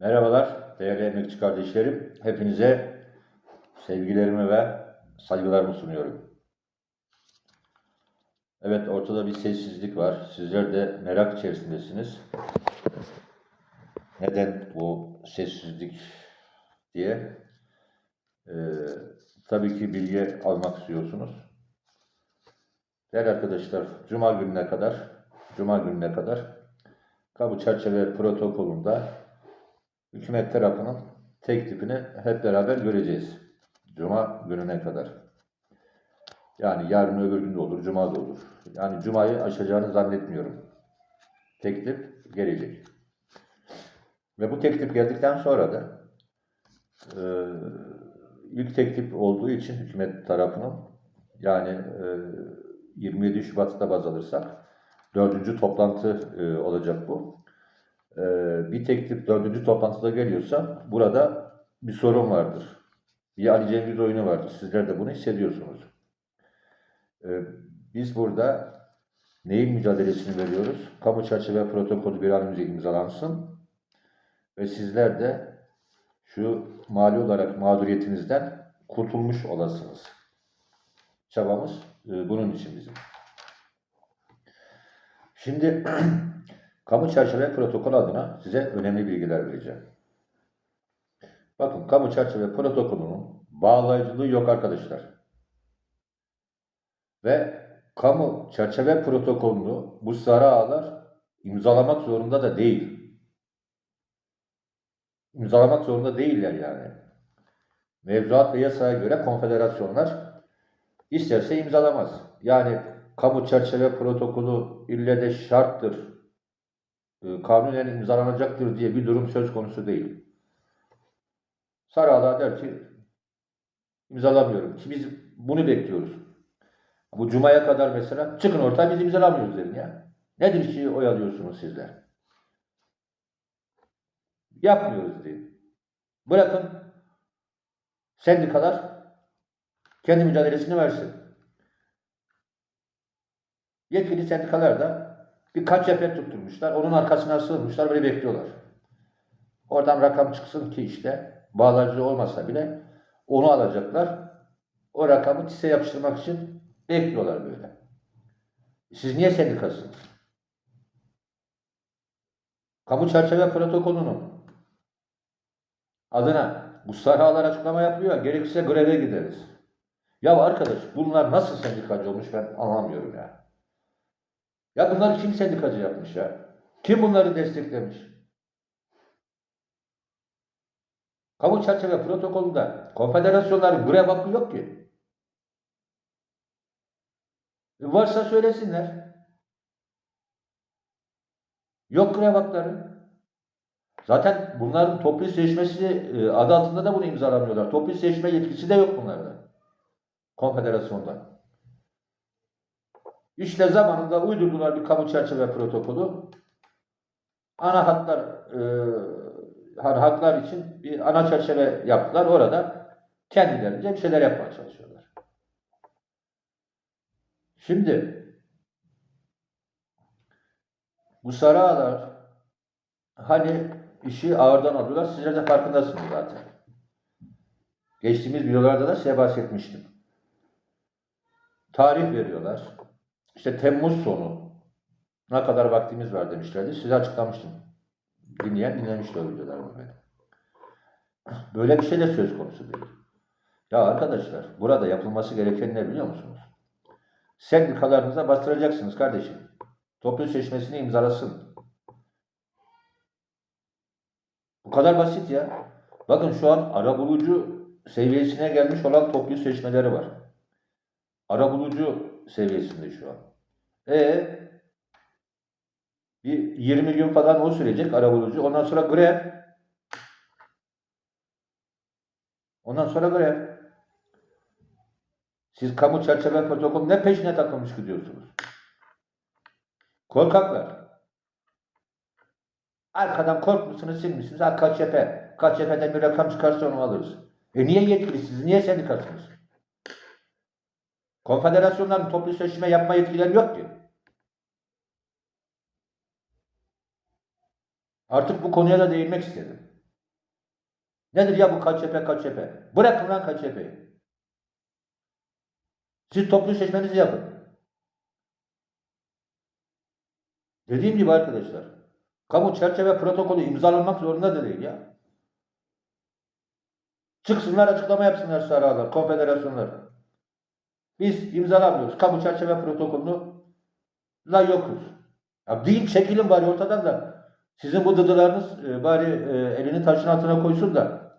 Merhabalar değerli emekçi kardeşlerim. Hepinize sevgilerimi ve saygılarımı sunuyorum. Evet ortada bir sessizlik var. Sizler de merak içerisindesiniz. Neden bu sessizlik diye. Ee, tabii ki bilgi almak istiyorsunuz. Değerli arkadaşlar, Cuma gününe kadar, Cuma gününe kadar kamu çerçeve protokolünde hükümet tarafının teklifini hep beraber göreceğiz. Cuma gününe kadar. Yani yarın öbür gün de olur, Cuma da olur. Yani Cuma'yı aşacağını zannetmiyorum. Teklif gelecek. Ve bu teklif geldikten sonra da e, ilk teklif olduğu için hükümet tarafının yani e, 27 Şubat'ta baz alırsak dördüncü toplantı e, olacak bu. E, bir teklif dördüncü toplantıda geliyorsa burada bir sorun vardır. Bir Ali Cengiz oyunu vardır. Sizler de bunu hissediyorsunuz. E, biz burada neyin mücadelesini veriyoruz? Kamu çerçeve protokolü bir an önce imzalansın ve sizler de şu mali olarak mağduriyetinizden kurtulmuş olasınız. Çabamız e, bunun için bizim. Şimdi kamu çerçeve protokol adına size önemli bilgiler vereceğim. Bakın kamu çerçeve protokolünün bağlayıcılığı yok arkadaşlar. Ve kamu çerçeve protokolünü bu sarı ağlar imzalamak zorunda da değil. İmzalamak zorunda değiller yani. Mevzuat ve yasaya göre konfederasyonlar isterse imzalamaz. Yani kamu çerçeve protokolü ille de şarttır, kanunen imzalanacaktır diye bir durum söz konusu değil. Sarıağlar der ki imzalamıyorum ki biz bunu bekliyoruz. Bu cumaya kadar mesela çıkın ortaya biz imzalamıyoruz dedim ya. Nedir ki oyalıyorsunuz sizler? Yapmıyoruz diye. Bırakın sendikalar kendi mücadelesini versin. Yetkili sendikalar da birkaç cephe tutturmuşlar. Onun arkasına sığınmışlar. Böyle bekliyorlar. Oradan rakam çıksın ki işte bağlayıcı olmasa bile onu alacaklar. O rakamı TİS'e yapıştırmak için bekliyorlar böyle. Siz niye sendikasınız? Kamu çerçeve protokolünün adına bu sahalar açıklama yapıyor. Gerekirse greve gideriz. Ya arkadaş bunlar nasıl sendikacı olmuş ben anlamıyorum ya. Ya bunları kim sendikacı yapmış ya? Kim bunları desteklemiş? Kamu çerçeve protokolünde konfederasyonların grev hakkı yok ki. Varsa söylesinler. Yok grev hakları. Zaten bunların toplu seçmesi e, adı altında da bunu imzalamıyorlar. Toplu seçme yetkisi de yok bunlarda. Konfederasyonda. İşte zamanında uydurdular bir kamu çerçeve protokolü. Ana hatlar e, hani haklar için bir ana çerçeve yaptılar. Orada kendilerince bir şeyler yapmaya çalışıyorlar. Şimdi bu sarı hani işi ağırdan alıyorlar. Sizler de farkındasınız zaten. Geçtiğimiz videolarda da size bahsetmiştim. Tarih veriyorlar. İşte Temmuz sonu ne kadar vaktimiz var demişlerdi. Size açıklamıştım. Dinleyen dinlemişti o videolarımı benim. Böyle bir şey de söz konusu değil. Ya arkadaşlar burada yapılması gereken ne biliyor musunuz? Sendikalarınıza bastıracaksınız kardeşim. Toplu seçmesini imzalasın. Bu kadar basit ya. Bakın şu an arabulucu seviyesine gelmiş olan toplu seçmeleri var. Arabulucu seviyesinde şu an. E bir 20 gün falan o sürecek arabulucu. Ondan sonra grev. Ondan sonra grev. Siz kamu çerçeve protokol ne peşine takılmış gidiyorsunuz? Korkaklar. Arkadan korkmuşsunuz, silmişsiniz. Ha kaç cephe. Kaç cepheden bir rakam çıkarsa onu alırız. E niye yetkilisiniz? Niye sendikasınız? Konfederasyonların toplu seçime yapma yetkileri yok ki. Artık bu konuya da değinmek istedim. Nedir ya bu KÇP KÇP? Bırakın lan KÇP'yi. Siz toplu seçmenizi yapın. Dediğim gibi arkadaşlar, kamu çerçeve protokolü imzalanmak zorunda da değil ya. Çıksınlar açıklama yapsınlar saraylar, konfederasyonlar. Biz imzalamıyoruz. Kamu çerçeve protokolünü la yokuz. Ya deyin çekilin bari ortadan da. Sizin bu dıdılarınız e, bari e, elini taşın altına koysun da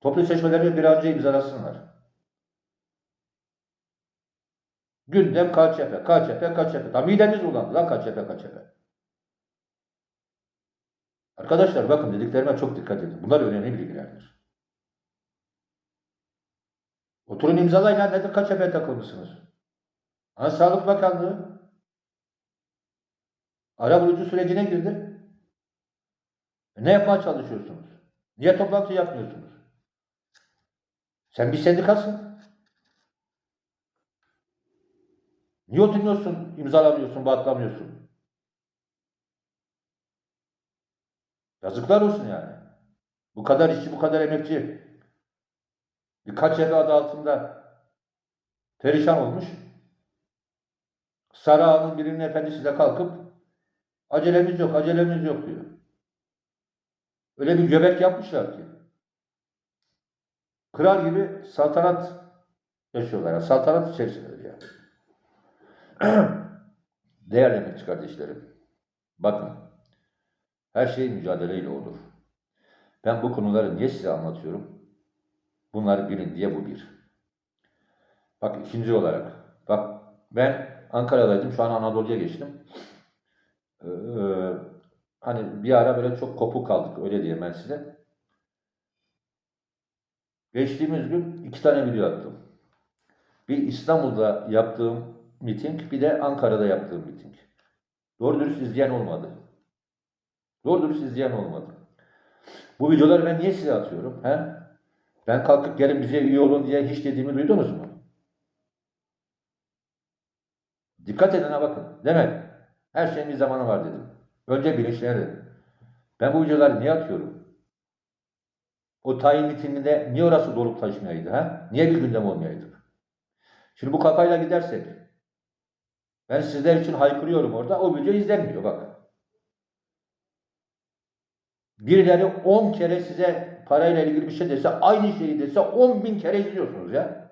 toplu seçmeleri bir an önce imzalasınlar. Gündem KÇP, KÇP, KÇP. Tam mideniz bulandı lan KÇP, KÇP. Arkadaşlar bakın dediklerime çok dikkat edin. Bunlar önemli bilgilerdir. Oturun imzalayın lan nedir KÇP takılmışsınız? Ha, Sağlık Bakanlığı ara bulucu sürecine girdi. E, Ne yapmaya çalışıyorsunuz? Niye toplantı yapmıyorsunuz? Sen bir sendikasın. Niye oturmuyorsun, imzalamıyorsun, batlamıyorsun? Yazıklar olsun yani. Bu kadar işçi, bu kadar emekçi birkaç evi adı altında perişan olmuş. Sarı birinin efendisi de kalkıp acelemiz yok, acelemiz yok diyor. Öyle bir göbek yapmışlar ki. Kral gibi saltanat yaşıyorlar. Yani saltanat içerisindedir yani. Değerli emekçi kardeşlerim. Bakın. Her şey mücadeleyle olur. Ben bu konuları niye size anlatıyorum? Bunları bilin diye bu bir. Bak ikinci olarak. Bak ben Ankara'daydım. Şu an Anadolu'ya geçtim. Ee, hani bir ara böyle çok kopuk kaldık. Öyle diyeyim ben size. Geçtiğimiz gün iki tane video attım. Bir İstanbul'da yaptığım miting, bir de Ankara'da yaptığım miting. Doğru dürüst izleyen olmadı. Doğru dürüst izleyen olmadı. Bu videoları ben niye size atıyorum? He? Ben kalkıp gelin bize üye olun diye hiç dediğimi duydunuz mu? Dikkat edin ha bakın. Demek her şeyin bir zamanı var dedim. Önce bilinçlenir. Ben bu videoları niye atıyorum? O tayin mitinginde niye orası dolup taşmayaydı ha? Niye bir gündem olmayaydık? Şimdi bu kafayla gidersek ben sizler için haykırıyorum orada. O video izlenmiyor bak. Birileri 10 kere size parayla ilgili bir şey dese, aynı şeyi dese 10 bin kere izliyorsunuz ya.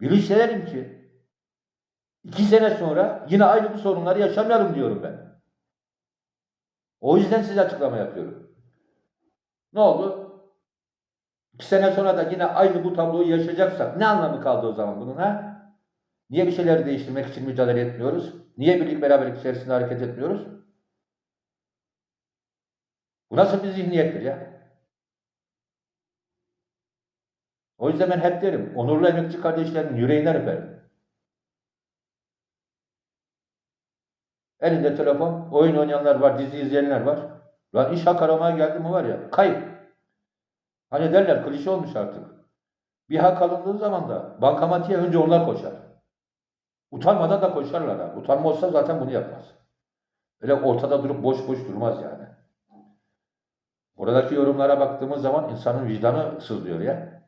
Bilinçlenelim ki iki sene sonra yine aynı bu sorunları yaşamayalım diyorum ben. O yüzden size açıklama yapıyorum. Ne oldu? İki sene sonra da yine aynı bu tabloyu yaşayacaksak ne anlamı kaldı o zaman bunun ha? Niye bir şeyleri değiştirmek için mücadele etmiyoruz? Niye birlik beraberlik içerisinde hareket etmiyoruz? Bu nasıl bir zihniyettir ya? O yüzden ben hep derim, onurlu emekçi kardeşlerimin yüreğinden öperim. Elinde telefon, oyun oynayanlar var, dizi izleyenler var. Lan iş hak aramaya geldi mi var ya, kayıp. Hani derler, klişe olmuş artık. Bir hak alındığı zaman da bankamatiğe önce onlar koşar. Utanmadan da koşarlar ha. Utanma olsa zaten bunu yapmaz. Öyle ortada durup boş boş durmaz yani. Oradaki yorumlara baktığımız zaman insanın vicdanı sızlıyor ya.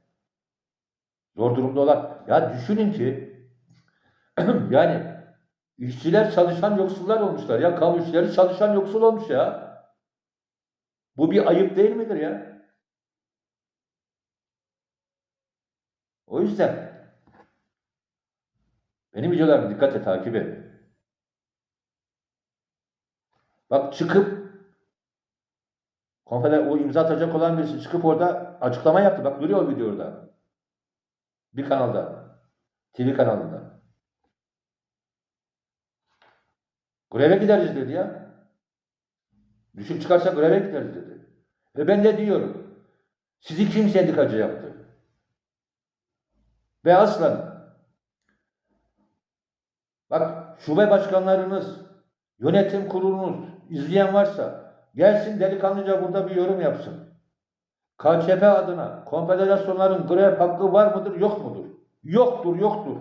Zor durumda olan. Ya düşünün ki yani işçiler çalışan yoksullar olmuşlar ya. Kamu işçileri çalışan yoksul olmuş ya. Bu bir ayıp değil midir ya? O yüzden benim videolarımı dikkatle takip et. Bak çıkıp konfeder o imza atacak olan birisi çıkıp orada açıklama yaptı. Bak duruyor o video. Bir kanalda. TV kanalında. Greve gideriz dedi ya. Düşük çıkarsa greve gideriz dedi. Ve ben de diyorum. Sizi kim sendikacı yaptı? Ve aslan bak şube başkanlarınız, yönetim kurulunuz izleyen varsa gelsin delikanlıca burada bir yorum yapsın. KÇP adına konfederasyonların grev hakkı var mıdır yok mudur? Yoktur yoktur.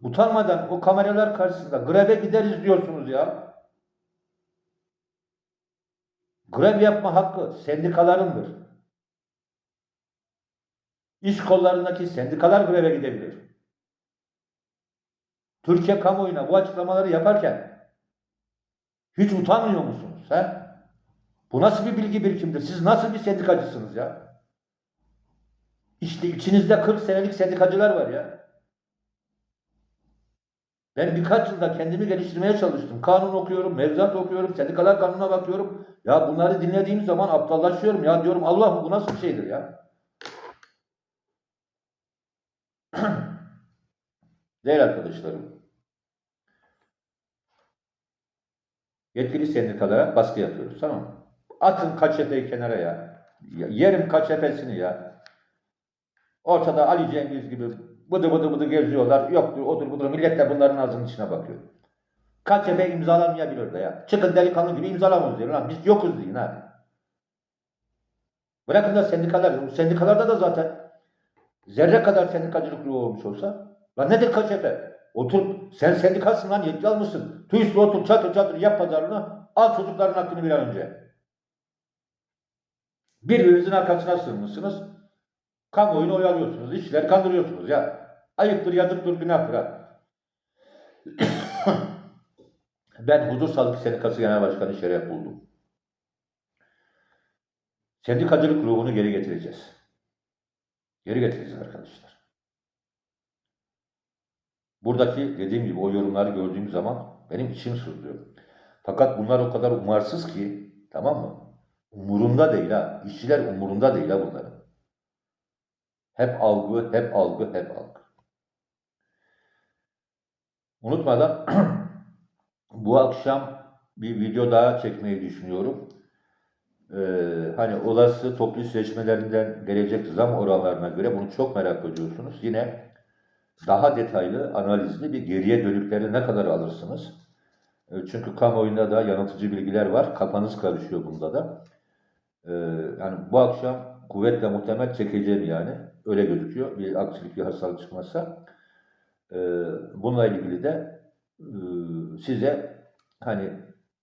Utanmadan o kameralar karşısında greve gideriz diyorsunuz ya. Grev yapma hakkı sendikalarındır. İş kollarındaki sendikalar greve gidebilir. Türkiye kamuoyuna bu açıklamaları yaparken hiç utanmıyor musunuz? He? Bu nasıl bir bilgi birikimidir? Siz nasıl bir sendikacısınız ya? İşte içinizde 40 senelik sendikacılar var ya. Ben birkaç yılda kendimi geliştirmeye çalıştım. Kanun okuyorum, mevzuat okuyorum, sendikalar kanununa bakıyorum. Ya bunları dinlediğim zaman aptallaşıyorum. Ya diyorum Allah'ım bu nasıl bir şeydir ya? Değerli arkadaşlarım. Yetkili sendikalara baskı yapıyoruz. Tamam mı? Atın kaçepeyi kenara ya. Yerim kaçepesini ya. Ortada Ali Cengiz gibi bıdı bıdı bıdı geziyorlar. Yoktur, odur budur. Millet de bunların ağzının içine bakıyor. Kaçepe imzalamayabilir de ya. Çıkın delikanlı gibi imzalamıyoruz diyor. Lan biz yokuz deyin ha. Bırakın da sendikalar. Sendikalarda da zaten zerre kadar sendikacılık ruhu olmuş olsa lan nedir kaçepe? Otur sen sendikasın lan yetki almışsın. Tuyuslu otur çatır çatır yap pazarını al çocukların hakkını bir an önce. Birbirinizin arkasına sığınmışsınız. Kamuoyunu oyalıyorsunuz. işçileri kandırıyorsunuz ya. Ayıptır, yazıktır, günahtır ha. ben Huzur Sağlık Sendikası Genel Başkanı şeref buldum. Sendikacılık ruhunu geri getireceğiz. Geri getireceğiz arkadaşlar. Buradaki dediğim gibi o yorumları gördüğüm zaman benim içim sızlıyor. Fakat bunlar o kadar umarsız ki tamam mı? Umurunda değil ha. İşçiler umurunda değil ha bunların. Hep algı, hep algı, hep algı. Unutmadan bu akşam bir video daha çekmeyi düşünüyorum. Ee, hani olası toplu seçmelerinden gelecek zam oranlarına göre bunu çok merak ediyorsunuz. Yine daha detaylı, analizli bir geriye dönükleri ne kadar alırsınız? E, Çünkü kamuoyunda da yanıltıcı bilgiler var. Kafanız karışıyor bunda da. Ee, yani bu akşam kuvvetle muhtemel çekeceğim yani. Öyle gözüküyor. Bir aksilik, bir hastalık çıkmazsa. Ee, bununla ilgili de e, size hani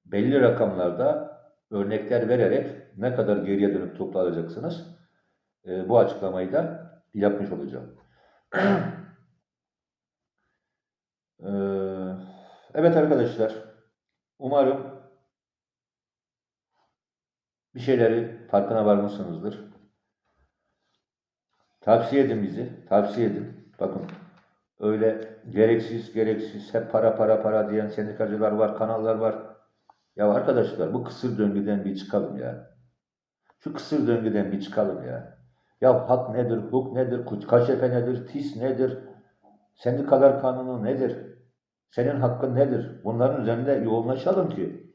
belli rakamlarda örnekler vererek ne kadar geriye dönüp e, bu açıklamayı da yapmış olacağım. Ee, evet arkadaşlar, umarım bir şeyleri farkına varmışsınızdır. Tavsiye edin bizi, tavsiye edin. Bakın öyle gereksiz gereksiz hep para para para diyen sendikacılar var, kanallar var. Ya arkadaşlar bu kısır döngüden bir çıkalım ya. Şu kısır döngüden bir çıkalım ya. Ya hak nedir, hukuk nedir, kaşefe nedir, tis nedir, sendikalar kanunu nedir, senin hakkın nedir? Bunların üzerinde yoğunlaşalım ki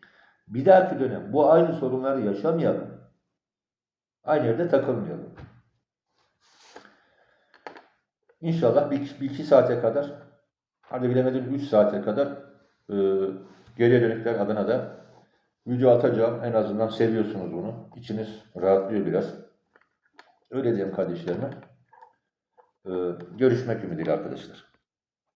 bir dahaki dönem bu aynı sorunları yaşamayalım. Aynı yerde takılmayalım. İnşallah bir, bir iki saate kadar, hadi bilemedim üç saate kadar e, geriye dönükler adına da video atacağım. En azından seviyorsunuz bunu. İçiniz rahatlıyor biraz. Öyle diyeyim kardeşlerime. E, görüşmek ümidiyle arkadaşlar.